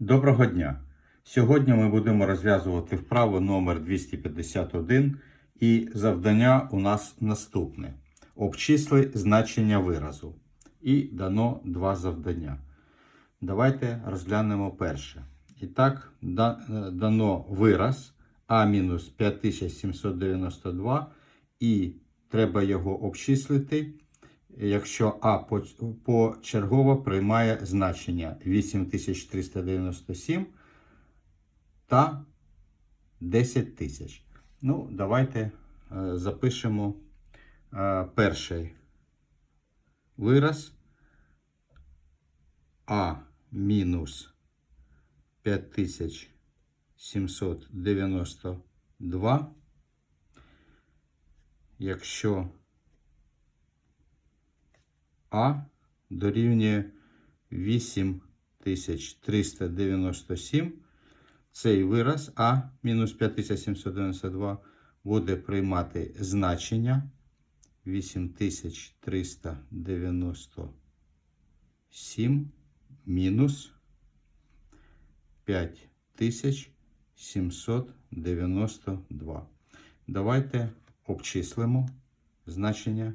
Доброго дня! Сьогодні ми будемо розв'язувати вправу номер 251 і завдання у нас наступне. Обчисли значення виразу. І дано два завдання. Давайте розглянемо перше. І так, е, дано вираз А-5792 і треба його обчислити якщо А по- почергово приймає значення 8397 та 10 тисяч. Ну, давайте е, запишемо е, перший вираз А мінус 5792. Якщо а дорівнює 8397. Цей вираз А мінус 5792 буде приймати значення 8397 мінус 5792. Давайте обчислимо значення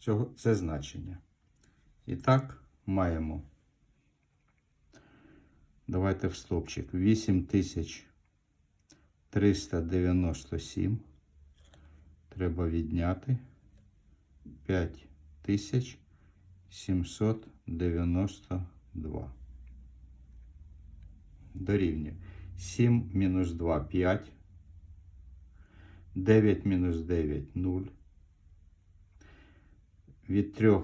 цього, це значення. І так, маємо. Давайте в стопчик. 8397. Треба відняти 5792. Дорівнює. 7 мінус 2 5. 9 мінус 9 0. Від 3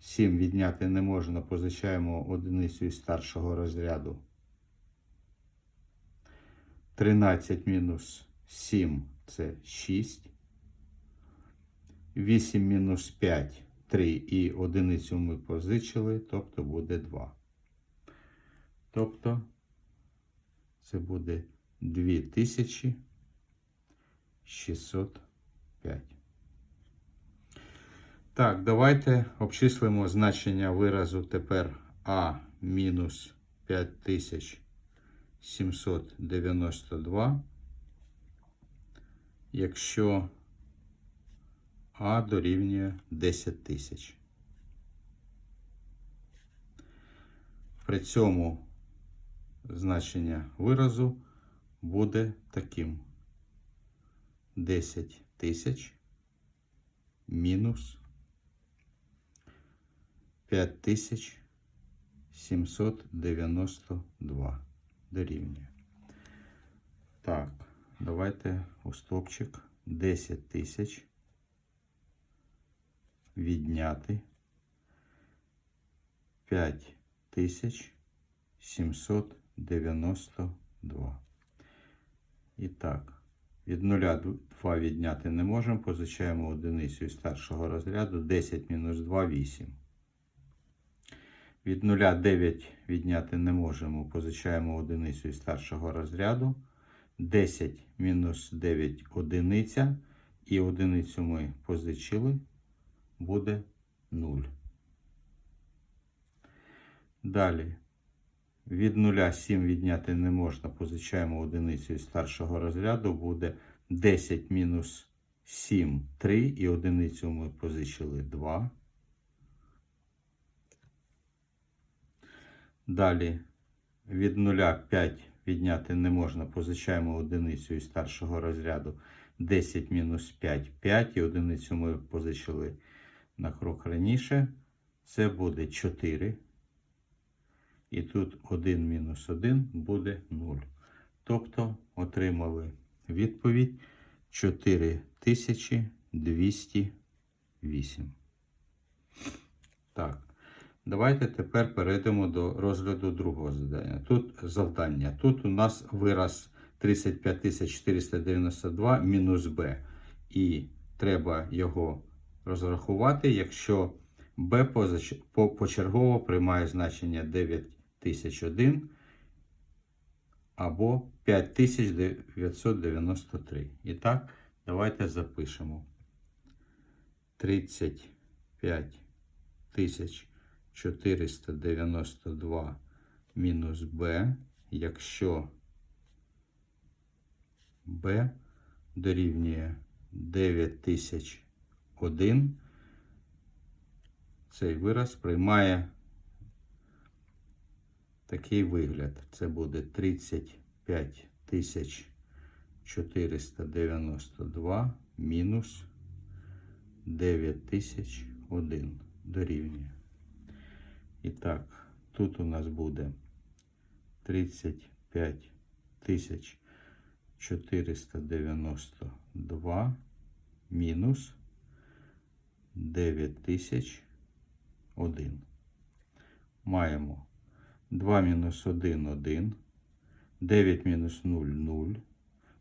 7 відняти не можна, позичаємо одиницю із старшого розряду. 13 мінус 7 це 6. 8 мінус 5 3 і одиницю ми позичили, тобто буде 2. Тобто це буде 2605. Так, давайте обчислимо значення виразу тепер А мінус 5792. Якщо А дорівнює 10 тисяч. При цьому значення виразу буде таким. 10 тисяч мінус 5792 дорівнює. Так, давайте у стопчик 10 тисяч відняти 5792. І так, від 0 до 2 відняти не можемо, позичаємо одиницю старшого розряду 10 мінус 2 8. Від 0 9 відняти не можемо, позичаємо одиницю із старшого розряду. 10 мінус 9 одиниця. І одиницю ми позичили, буде 0. Далі. Від 0 7 відняти не можна, позичаємо одиницю із старшого розряду, буде 10 мінус 7 3. І одиницю ми позичили 2. Далі від 0 5 відняти не можна, позичаємо одиницю із старшого розряду 10 мінус 5 5 і одиницю ми позичили на крок раніше. Це буде 4. І тут 1 мінус 1 буде 0. Тобто отримали відповідь 4208. Так. Давайте тепер перейдемо до розгляду другого завдання. Тут завдання. Тут у нас вираз 35492 мінус b. І треба його розрахувати, якщо b почергово приймає значення 9001 або 5993. І так, давайте запишемо 35 тисяч 492 мінус b, якщо b дорівнює 9001, цей вираз приймає такий вигляд. Це буде 35 тисяч 492 мінус 9001 дорівнює. І так, тут у нас буде 35 тисяч 492 мінус 9001. Маємо 2 мінус 1 1, 9 мінус 0 0,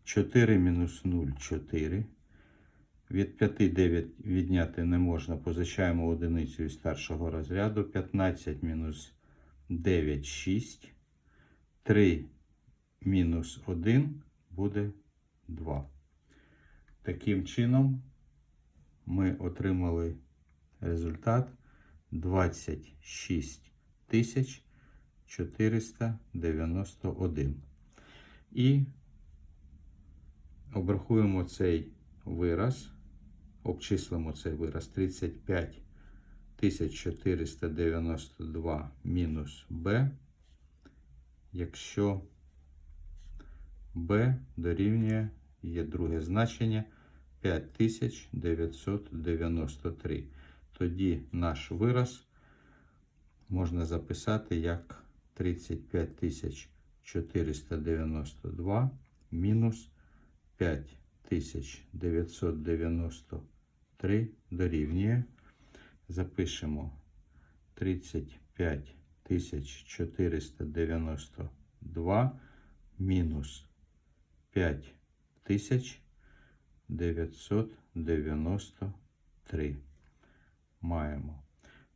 4 мінус 0 4. Від 5 9 відняти не можна. Позичаємо одиницю із старшого розряду. 15 мінус 9 6. 3 мінус 1 буде 2. Таким чином ми отримали результат 26 тисяч 491. І обрахуємо цей вираз, обчислимо цей вираз 35 492 мінус b, якщо b дорівнює є друге значення 5993. Тоді наш вираз можна записати як 35 492 мінус 5993 дорівнює. Запишемо 35 492 мінус 5993. Маємо.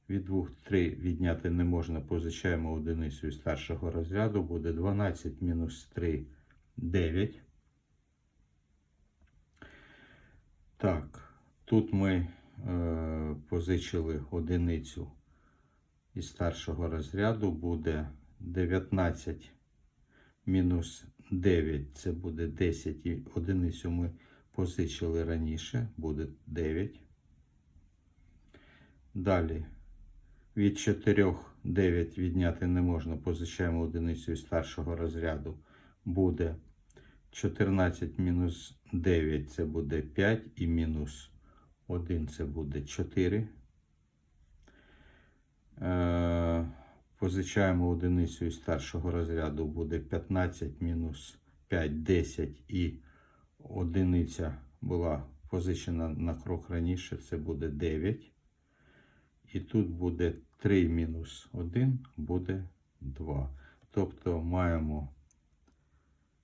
Від 2 3 відняти не можна, позичаємо одиницю із старшого розряду, буде 12 мінус 3 9. Так, тут ми е, позичили одиницю із старшого розряду, буде 19 мінус 9, це буде 10, і одиницю ми позичили раніше, буде 9. Далі від 4 9 відняти не можна, позичаємо одиницю із старшого розряду. Буде 14 мінус 9 це буде 5 і мінус 1 це буде 4. Е, позичаємо одиницю із старшого розряду, буде 15 мінус 5 10 і одиниця була позичена на крок раніше, це буде 9. І тут буде 3 мінус 1 буде 2. Тобто маємо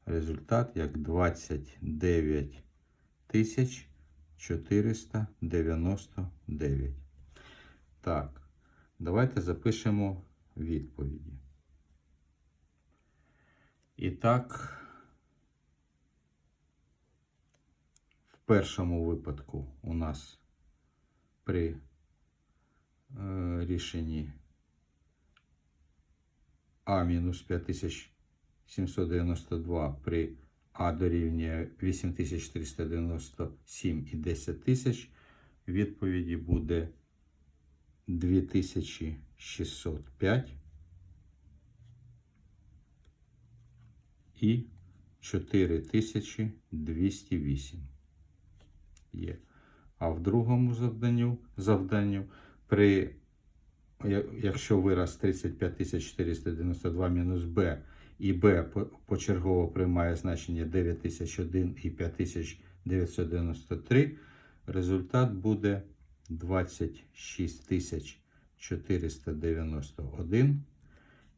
результат як 29 тисяч 499. Так, давайте запишемо відповіді. І так, в першому випадку у нас при е, рішенні А мінус 5792 при А дорівнює 8497 і 10 тисяч. Відповіді буде 2605 і 4208 є. А в другому завданню, завданню при якщо вираз 35492 мінус b і по- почергово приймає значення 9001 і 5993, результат буде 26491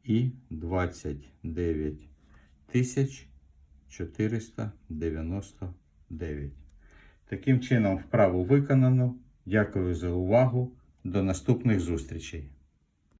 і 29499. Таким чином, вправу виконано. Дякую за увагу. До наступних зустрічей!